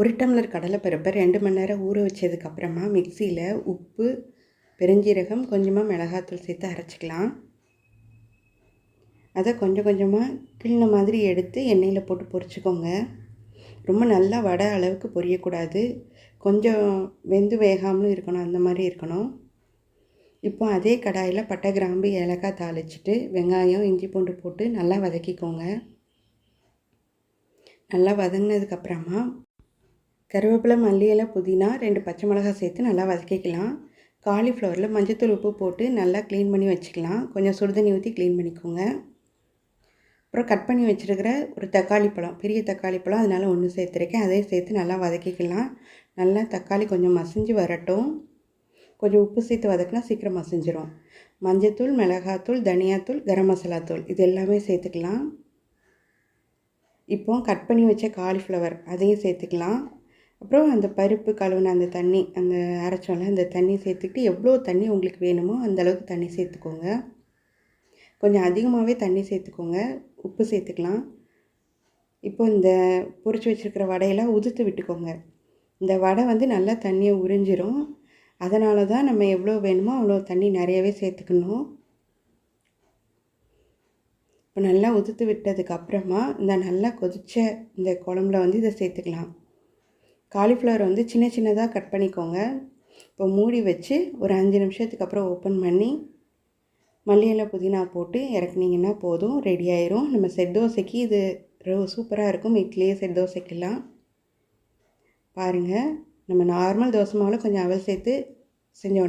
ஒரு டம்ளர் கடலைப்பருப்பை ரெண்டு மணி நேரம் ஊற வச்சதுக்கப்புறமா மிக்சியில் உப்பு பெருஞ்சீரகம் கொஞ்சமாக மிளகாத்தூள் சேர்த்து அரைச்சிக்கலாம். அதை கொஞ்சம் கொஞ்சமாக கிள்ன மாதிரி எடுத்து எண்ணெயில் போட்டு பொரிச்சுக்கோங்க. ரொம்ப நல்லா வடை அளவுக்கு பொரியக்கூடாது. கொஞ்சம் வெந்து வேகாமலும் இருக்கணும் அந்த மாதிரி இருக்கணும். இப்போ அதே கடாயில் பட்டை கிராம்பு ஏலக்காய் தாளிச்சிட்டு வெங்காயம் இஞ்சி பூண்டு போட்டு நல்லா வதக்கிக்கோங்க. நல்லா வதங்கினதுக்கப்புறமா கருவேப்பிலை மல்லி இலை புதினா ரெண்டு பச்சை மிளகாய் சேர்த்து நல்லா வதக்கிக்கலாம். காலிஃப்ளவரில் மஞ்சத்தூள் உப்பு போட்டு நல்லா க்ளீன் பண்ணி வச்சுக்கலாம். கொஞ்சம் சுடுதண்ணி ஊற்றி க்ளீன் பண்ணிக்கோங்க. அப்புறம் கட் பண்ணி வச்சுருக்கிற ஒரு தக்காளி பழம் பெரிய தக்காளி பழம் அதனால் ஒன்று சேர்த்துருக்கேன். அதையும் சேர்த்து நல்லா வதக்கிக்கலாம். நல்லா தக்காளி கொஞ்சம் மசிஞ்சு வரட்டும். கொஞ்சம் உப்பு சேர்த்து வதக்கினா சீக்கிரம் மசிஞ்சிரும். மஞ்சத்தூள் மிளகாத்தூள் தனியாத்தூள் கரம் மசாலா தூள் இது எல்லாமே சேர்த்துக்கலாம். இப்போ கட் பண்ணி வச்ச காலிஃப்ளவர் அதையும் சேர்த்துக்கலாம். அப்புறம் அந்த பருப்பு கழுவுன அந்த தண்ணி அந்த அரைச்சோம்ல அந்த தண்ணி சேர்த்துக்கிட்டு எவ்வளோ தண்ணி உங்களுக்கு வேணுமோ அந்த அளவுக்கு தண்ணி சேர்த்துக்கோங்க. கொஞ்சம் அதிகமாகவே தண்ணி சேர்த்துக்கோங்க. உப்பு சேர்த்துக்கலாம். இப்போ இந்த பொறிச்சு வச்சுருக்கிற வடையெல்லாம் உதுத்து விட்டுக்கோங்க. இந்த வடை வந்து நல்லா தண்ணியை உறிஞ்சிரும். அதனால தான் நம்ம எவ்வளோ வேணுமோ அவ்வளோ தண்ணி நிறையவே சேர்த்துக்கணும். இப்போ நல்லா உதுத்து விட்டதுக்கு அப்புறமா இந்த நல்லா கொதித்த இந்த குழம்புல வந்து இதை சேர்த்துக்கலாம். காலிஃப்ளவர் வந்து சின்ன சின்னதாக கட் பண்ணிக்கோங்க. இப்போ மூடி வச்சு ஒரு அஞ்சு நிமிஷத்துக்கு அப்புறம் ஓப்பன் பண்ணி மல்லி புதினா போட்டு இறக்குனீங்கன்னா போதும் ரெடி ஆயிரும். நம்ம செட் தோசைக்கு இது சூப்பராக இருக்கும். இட்லியே செட் தோசைக்கெல்லாம். பாருங்கள் நம்ம நார்மல் தோசை மாவில் கொஞ்சம் அவல் சேர்த்து செஞ்சோன்னா